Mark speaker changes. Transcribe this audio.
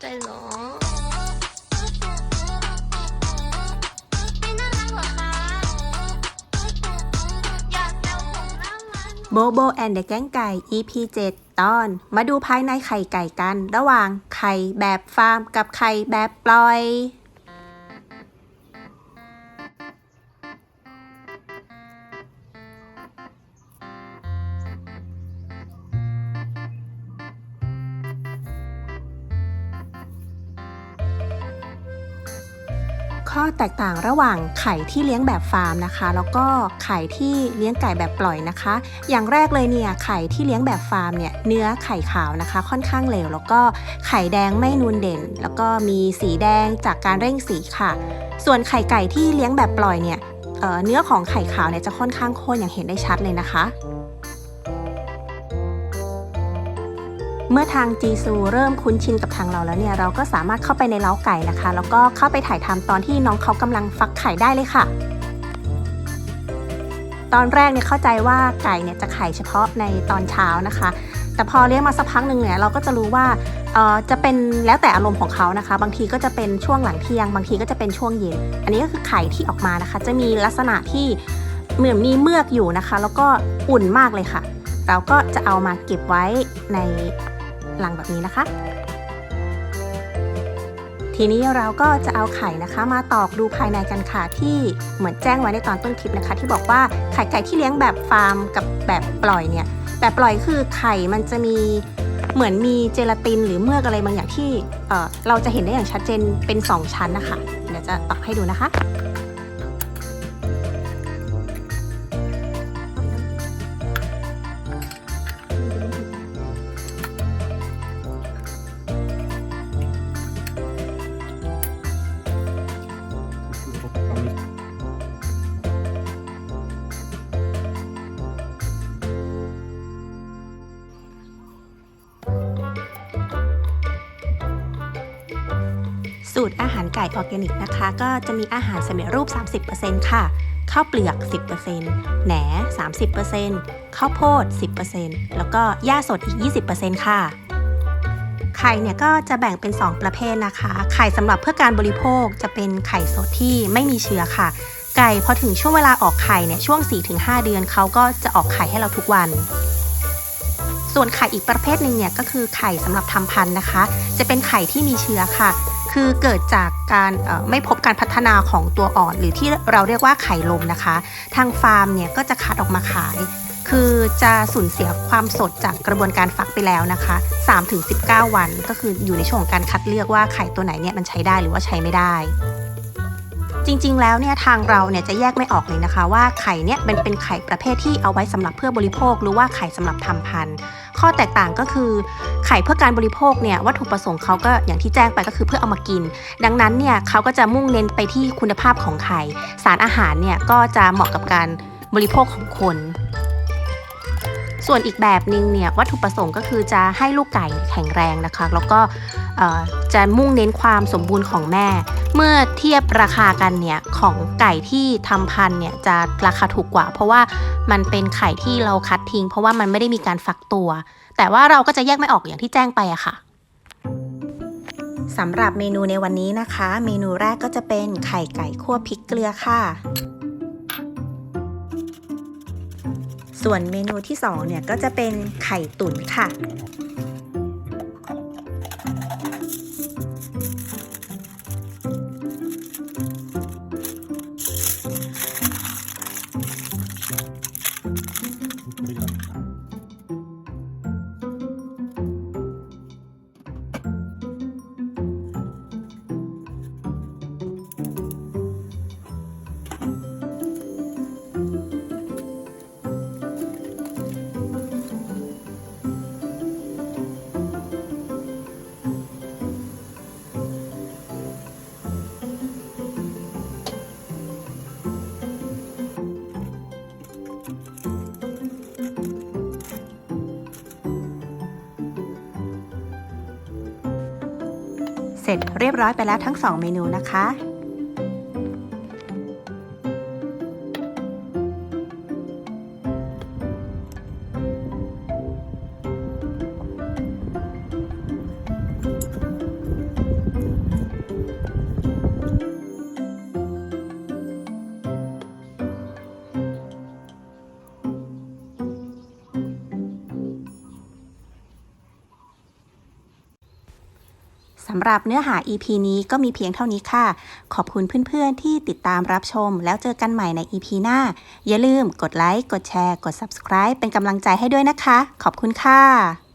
Speaker 1: เลยเหรอ
Speaker 2: โบโบแอนเดอะแก๊งไก่ EP 7 ตอน มาดูภายในไข่ไก่กัน ระหว่างไข่แบบฟาร์มกับไข่แบบปล่อย ข้อแตกต่างระหว่างไข่ที่เลี้ยงแบบฟาร์มนะคะ แล้วก็ไข่ที่เลี้ยงไก่แบบปล่อยนะคะ อย่างแรกเลยเนี่ยไข่ที่เลี้ยงแบบฟาร์มเนี่ยเนื้อไข่ขาวนะคะ ค่อนข้างเหลว แล้วก็ไข่แดงไม่นูนเด่น แล้วก็มีสีแดงจากการเร่งสีค่ะ ส่วนไข่ไก่ที่เลี้ยงแบบปล่อยเนี่ยเเนื้อของไข่ขาวเนี่ยจะค่อนข้างข้นอย่างเห็นได้ชัดเลยนะคะ เมื่อทางจีซูเริ่มคุ้นชินกับทางเราแล้วเนี่ยเราก็สามารถเข้าไปในเล้าไก่นะคะ แล้วก็เข้าไปถ่ายทำตอนที่น้องเขากำลังฟักไข่ได้เลยค่ะ ตอนแรกเนี่ยเข้าใจว่าไก่เนี่ยจะไข่เฉพาะในตอนเช้านะคะ แต่พอเลี้ยงมาสักพักหนึ่งเนี่ยเราก็จะรู้ว่าเอ่อจะเป็นแล้วแต่อารมณ์ของเขานะคะ บางทีก็จะเป็นช่วงหลังเที่ยง บางทีก็จะเป็นช่วงเย็น อันนี้ก็คือไข่ที่ออกมานะคะ จะมีลักษณะที่เหมือนมีเมือกอยู่นะคะ แล้วก็อุ่นมากเลยค่ะ เราก็จะเอามาเก็บไว้ใน ลังแบบนี้นะคะ ทีนี้เราก็จะเอาไข่นะคะ มาตอกดูภายในกันค่ะที่เหมือนแจ้งไว้ในตอนต้นคลิปนะคะ ที่บอกว่าไข่ไก่ที่เลี้ยงแบบฟาร์มกับแบบปล่อยเนี่ยแบบปล่อยคือไข่มันจะมีเหมือนมีเจลาตินหรือเมือกอะไรบางอย่างที่เเราจะเห็นได้อย่างชัดเจนเป็น 2 ชั้นนะคะ เดี๋ยวจะตอกให้ดูนะคะ สูตรอาหารไก่ออร์แกนิกนะคะ ก็จะมีอาหารสำเร็จรูป 30%ค่ะ ข้าวเปลือก 10%แหน 30%ข้าวโพด 10%แล้วก็หญ้าสดอีก 20%ค่ะ ไข่เนี่ยก็จะแบ่งเป็น 2 ประเภทนะคะ ไข่สำหรับเพื่อการบริโภคจะเป็นไข่สดที่ไม่มีเชื้อค่ะ ไก่พอถึงช่วงเวลาออกไข่เนี่ยช่วง 4-5 เดือนเขาก็จะออกไข่ให้เราทุกวันส่วนไข่อีกประเภทหนึ่งเนี่ยก็คือไข่สำหรับทำพันธุ์นะคะ จะเป็นไข่ที่มีเชื้อค่ะ คือเกิดจากการไม่พบการพัฒนาของตัวอ่อน หรือที่เราเรียกว่าไข่ลมนะคะ ทางฟาร์มเนี่ยก็จะคัดออกมาขาย คือจะสูญเสียความสดจากกระบวนการฟักไปแล้วนะคะ 3-19 วันก็คืออยู่ในช่วงของการคัดเลือกว่าไข่ตัวไหนเนี่ยมันใช้ได้หรือว่าใช้ไม่ได้ จริง ๆ แล้วเนี่ยทางเราเนี่ยจะแยกไม่ออกเลยนะคะ ว่าไข่เนี่ยเป็นเป็นไข่ประเภทที่เอาไว้สำหรับเพื่อบริโภค หรือว่าไข่สำหรับทำพันธุ์ ข้อแตกต่างก็คือไข่เพื่อการบริโภคเนี่ยวัตถุประสงค์เขาก็อย่างที่แจ้งไปก็คือเพื่อเอามากิน ดังนั้นเนี่ยเขาก็จะมุ่งเน้นไปที่คุณภาพของไข่ สารอาหารเนี่ยก็จะเหมาะกับการบริโภคของคนส่วนอีกแบบหนึ่งเนี่ยวัตถุประสงค์ก็คือจะให้ลูกไก่แข็งแรงนะคะ แล้วก็ จะมุ่งเน้นความสมบูรณ์ของแม่ เมื่อเทียบราคากันเนี่ยของไก่ที่ทำพันเนี่ยจะราคาถูกกว่า เพราะว่ามันเป็นไข่ที่เราคัดทิ้ง เพราะว่ามันไม่ได้มีการฟักตัว แต่ว่าเราก็จะแยกไม่ออกอย่างที่แจ้งไปอะค่ะสำหรับเมนูในวันนี้นะคะ เมนูแรกก็จะเป็นไข่ไก่คั่วพริกเกลือค่ะ ส่วนเมนูที่สองเนี่ยก็จะเป็นไข่ตุ๋นค่ะ เสร็จเรียบร้อยไปแล้วทั้ง 2 เมนูนะคะ สำหรับเนื้อหา EP นี้ก็มีเพียงเท่านี้ค่ะ ขอบคุณเพื่อนๆที่ติดตามรับชม แล้วเจอกันใหม่ใน EP หน้า อย่าลืมกดไลค์ กดแชร์ กด subscribe เป็นกำลังใจให้ด้วยนะคะ ขอบคุณค่ะ